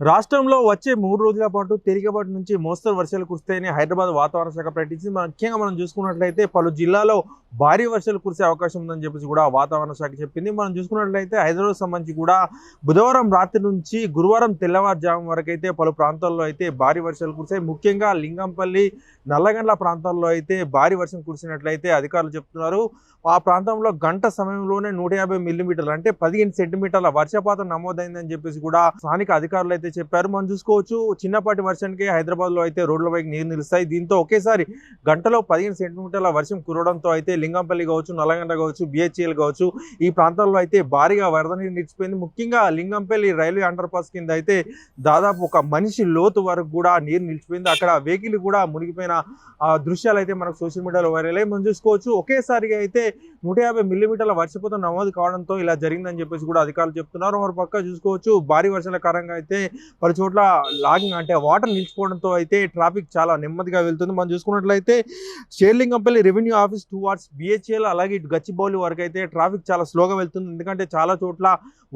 రాష్ట్రంలో వచ్చే మూడు రోజుల పాటు తేలికపాటి నుంచి మోస్తరు వర్షాలు కురుస్తాయని హైదరాబాద్ వాతావరణ శాఖ ప్రకటించింది. ముఖ్యంగా మనం చూసుకున్నట్లయితే పలు జిల్లాలో భారీ వర్షాలు కురిసే అవకాశం ఉందని చెప్పేసి కూడా వాతావరణ శాఖ చెప్పింది. మనం చూసుకున్నట్లయితే హైదరాబాద్ సంబంధించి కూడా బుధవారం రాత్రి నుంచి గురువారం తెల్లవారుజాము వరకు అయితే పలు ప్రాంతాల్లో అయితే భారీ వర్షాలు కురిసాయి ముఖ్యంగా లింగంపల్లి నల్లగండ్ల ప్రాంతాల్లో అయితే భారీ వర్షం కురిసినట్లయితే అధికారులు చెప్తున్నారు. ఆ ప్రాంతంలో గంట సమయంలోనే నూట యాభై మిల్లీమీటర్లు అంటే పదిహేను సెంటీమీటర్ల వర్షపాతం నమోదైందని చెప్పేసి కూడా స్థానిక అధికారులు అయితే చెప్పారు. మనం చూసుకోవచ్చు చిన్నపాటి వర్షానికి హైదరాబాద్లో అయితే రోడ్ల పైకి నీరు నిలుస్తాయి. దీంతో ఒకేసారి గంటలో పదిహేను సెంటీమీటర్ల వర్షం కురవడంతో అయితే లింగంపల్లి కావచ్చు నల్లగండ కావచ్చు బిహెచ్ఎల్ కావచ్చు ఈ ప్రాంతాల్లో అయితే భారీగా వరద నీరు నిలిచిపోయింది. ముఖ్యంగా లింగంపల్లి రైల్వే అండర్ పాస్ కింద అయితే దాదాపు ఒక మనిషి లోతు వరకు కూడా నీరు నిలిచిపోయింది. అక్కడ వెహికల్ కూడా మునిగిపోయిన ఆ దృశ్యాలు అయితే మనకు సోషల్ మీడియాలో వైరల్ అయ్యి మనం చూసుకోవచ్చు ఒకేసారిగా అయితే నూట యాభై మిల్లీమీటర్ల వర్షపాతం నమోదు కావడంతో ఇలా జరిగిందని చెప్పేసి కూడా అధికారులు చెప్తున్నారు. మరో పక్క చూసుకోవచ్చు భారీ వర్షాల కారణంగా అయితే పలు చోట్ల లాగింగ్ అంటే వాటర్ నిలిచిపోవడంతో అయితే ట్రాఫిక్ చాలా నెమ్మదిగా వెళ్తుంది. మనం చూసుకున్నట్లయితే Serilingampally revenue office towards BHEL అలాగే ఇటు గచ్చిబౌలి వరకు అయితే ట్రాఫిక్ చాలా స్లోగా వెళ్తుంది. ఎందుకంటే చాలా చోట్ల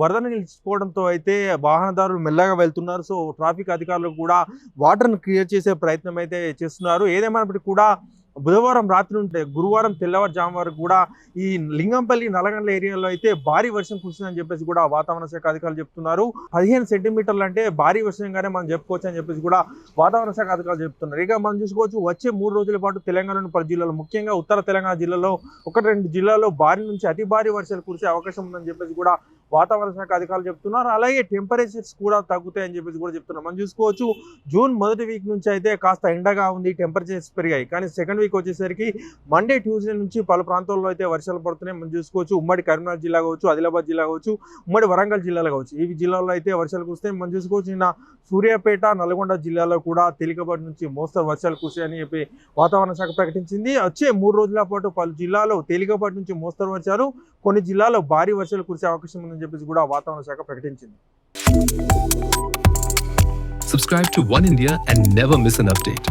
వరద నిలిచిపోవడంతో అయితే వాహనదారులు మెల్లగా వెళ్తున్నారు. సో ట్రాఫిక్ అధికారులు కూడా వాటర్ను క్లియర్ చేసే ప్రయత్నం అయితే చేస్తున్నారు. ఏదేమైనప్పటికీ కూడా బుధవారం రాత్రి నుండి గురువారం తెల్లవారుజాము వరకు కూడా ఈ లింగంపల్లి నల్లగండ్ల ఏరియాలో అయితే భారీ వర్షం కురిసిందని చెప్పేసి కూడా వాతావరణ శాఖ అధికారులు చెప్తున్నారు. పదిహేను సెంటీమీటర్లు అంటే భారీ వర్షంగానే మనం చెప్పుకోవచ్చు అని చెప్పేసి కూడా వాతావరణ శాఖ అధికారులు చెప్తున్నారు. ఇక మనం చూసుకోవచ్చు వచ్చే మూడు రోజుల పాటు తెలంగాణలోని పలు జిల్లాలో ముఖ్యంగా ఉత్తర తెలంగాణ జిల్లాలో ఒకటి రెండు జిల్లాల్లో భారీ నుంచి అతి భారీ వర్షాలు కురిసే అవకాశం ఉందని చెప్పేసి కూడా వాతావరణ శాఖ అధికారులు చెప్తున్నారు. అలాగే టెంపరేచర్స్ కూడా తగ్గుతాయని చెప్పేసి కూడా చెప్తున్నారు. మనం చూసుకోవచ్చు జూన్ మొదటి వీక్ నుంచి అయితే కాస్త ఎండగా ఉంది టెంపరేచర్స్ పెరిగాయి. కానీ సెకండ్ వీక్ వచ్చేసరికి మండే ట్యూస్డే నుంచి పలు ప్రాంతాల్లో అయితే వర్షాలు పడుతున్నాయి. మనం చూసుకోవచ్చు ఉమ్మడి కరీంనగర్ జిల్లా కావచ్చు ఆదిలాబాద్ జిల్లా కావచ్చు ఉమ్మడి వరంగల్ జిల్లాలో కావచ్చు. ఈ జిల్లాలో అయితే వర్షాలు కురిస్తే మనం చూసుకోవచ్చు నిన్న సూర్యాపేట నల్గొండ జిల్లాలో కూడా తేలికపాటి నుంచి మోస్తరు వర్షాలు కురిసాయని చెప్పి వాతావరణ శాఖ ప్రకటించింది. వచ్చే మూడు రోజుల పాటు పలు జిల్లాలో తేలికపాటి నుంచి మోస్తరు వర్షాలు కొన్ని జిల్లాల్లో భారీ వర్షాలు కురిసే అవకాశం ఉందని చెప్పేసి కూడా వాతావరణ శాఖ ప్రకటించింది Subscribe to One India and never miss an update.